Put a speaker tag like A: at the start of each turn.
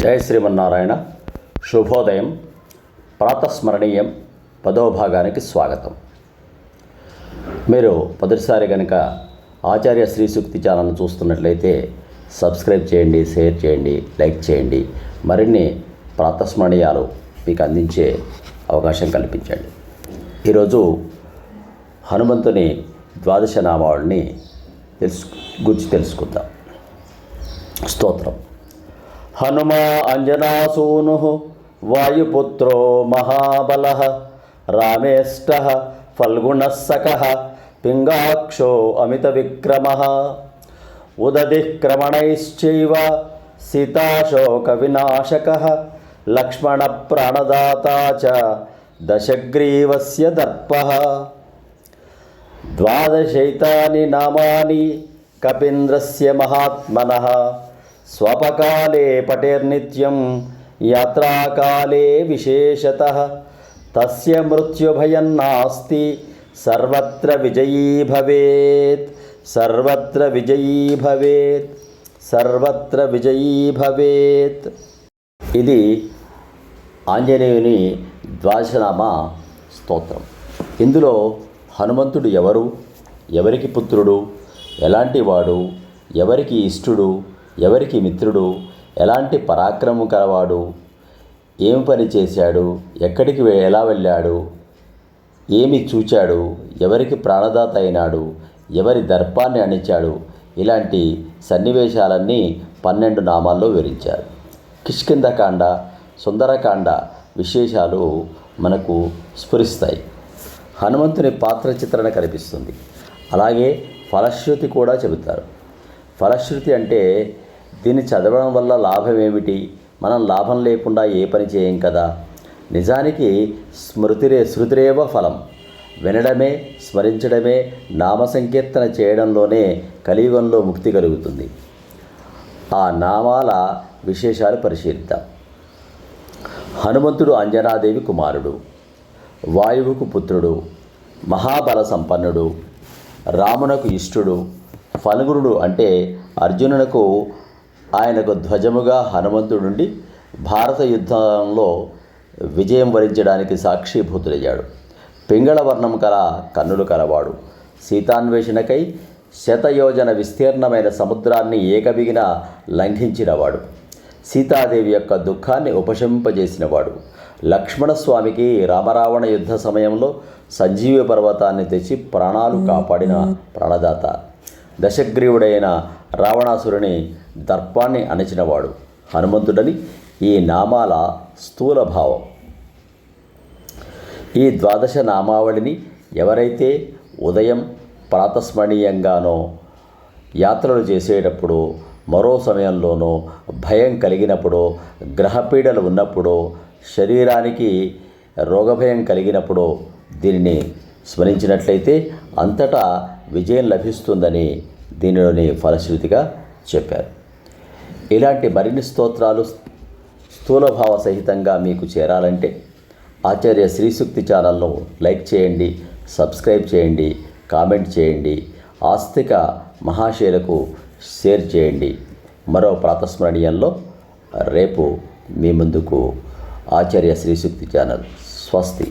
A: జయ శ్రీమన్నారాయణ. శుభోదయం. ప్రాతస్మరణీయం. పదో భాగానికి స్వాగతం. మీరు మొదటిసారి కనుక ఆచార్య శ్రీ సూక్తి చూస్తున్నట్లయితే సబ్స్క్రైబ్ చేయండి షేర్ చేయండి లైక్ చేయండి. మరిన్ని ప్రాతస్మరణీయాలు మీకు అందించే అవకాశం కల్పించండి. ఈరోజు హనుమంతుని ద్వాదశ నామావళిని తెలుసు గురించి తెలుసుకుందాం. స్తోత్రం. హనుమా అంజనాసూను వాయుపుత్రో మహాబల రామేష్ట ఫల్గుణస్సక పింగాక్షో అమిత విక్రమ ఉదధిక్రమణైశ్చైవ సీతాశోక వినాశక లక్ష్మణ ప్రాణదాత చ దశగ్రీవస్య దర్ప ద్వాదశైతాని నామాని కపీంద్రస్య మహాత్మన స్వపకాలే పటేర్నిత్యం యాత్రాకాలే విశేషత. తస్య మృత్యుభయం నాస్తి సర్వత్ర విజయీ భవేత్ సర్వత్ర విజయీ భవేత్ సర్వత్ర విజయీ భవేత్. ఇది ఆంజనేయుని ద్వాదశనామ స్తోత్రం. ఇందులో హనుమంతుడు ఎవరు? ఎవరికి పుత్రుడు? ఎలాంటి వాడు? ఎవరికి ఇష్టుడు? ఎవరికి మిత్రుడు? ఎలాంటి పరాక్రమం కలవాడు? ఏమి పని చేశాడు? ఎక్కడికి ఎలా వెళ్ళాడు? ఏమి చూచాడు? ఎవరికి ప్రాణదాత అయినాడు? ఎవరి దర్పాన్ని అణిచాడు? ఇలాంటి సన్నివేశాలన్నీ పన్నెండు నామాల్లో వివరించారు. కిష్కిందకాండ సుందరకాండ విశేషాలు మనకు స్ఫురిస్తాయి. హనుమంతుని పాత్ర చిత్రణ కనిపిస్తుంది. అలాగే ఫలశ్రుతి కూడా చెబుతారు. ఫలశ్రుతి అంటే దీన్ని చదవడం వల్ల లాభం ఏమిటి? మనం లాభం లేకుండా ఏ పని చేయం కదా? నిజానికి స్మృతిరే శృతిరేవ ఫలం. వినడమే స్మరించడమే నామ సంకీర్తన చేయడంలోనే కలియుగంలో ముక్తి కలుగుతుంది. ఆ నామాల విశేషాలు పరిశీలిద్దాం. హనుమంతుడు అంజనాదేవి కుమారుడు. వాయువుకు పుత్రుడు. మహాబల సంపన్నుడు. రామునకు ఇష్టుడు. ఫల్గురుడు అంటే అర్జునునకు ఆయనకు ధ్వజముగా హనుమంతుడుండి భారత యుద్ధంలో విజయం వరించడానికి సాక్షిభూతులయ్యాడు. పింగళవర్ణం కల కన్నులు కలవాడు. సీతాన్వేషణకై శతయోజన విస్తీర్ణమైన సముద్రాన్ని ఏకబిగిన లంఘించినవాడు. సీతాదేవి యొక్క దుఃఖాన్ని ఉపశమింపజేసినవాడు. లక్ష్మణస్వామికి రామరావణ యుద్ధ సమయంలో సంజీవి పర్వతాన్ని తెచ్చి ప్రాణాలు కాపాడిన ప్రాణదాత. దశగ్రీవుడైన రావణాసురుని దర్పాన్ని అణచినవాడు హనుమంతుడని ఈ నామాల స్థూల భావం. ఈ ద్వాదశ నామావళిని ఎవరైతే ఉదయం ప్రాతస్మరణీయంగానో యాత్రలు చేసేటప్పుడు మరో సమయంలోనో భయం కలిగినప్పుడు గ్రహపీడలు ఉన్నప్పుడు శరీరానికి రోగభయం కలిగినప్పుడు దీనిని స్మరించినట్లయితే అంతటా విజయం లభిస్తుందని దీనిలోని ఫలశ్రుతిగా చెప్పారు. ఇలాంటి మరిన్ని స్తోత్రాలు స్థూలభావ సహితంగా మీకు చేరాలంటే ఆచార్య శ్రీసూక్తి ఛానల్ను లైక్ చేయండి సబ్స్క్రైబ్ చేయండి కామెంట్ చేయండి ఆస్తిక మహాశయులకు షేర్ చేయండి. మరో ప్రాతస్మరణీయంలో రేపు మీ ముందుకు ఆచార్య శ్రీసూక్తి ఛానల్. స్వస్తి.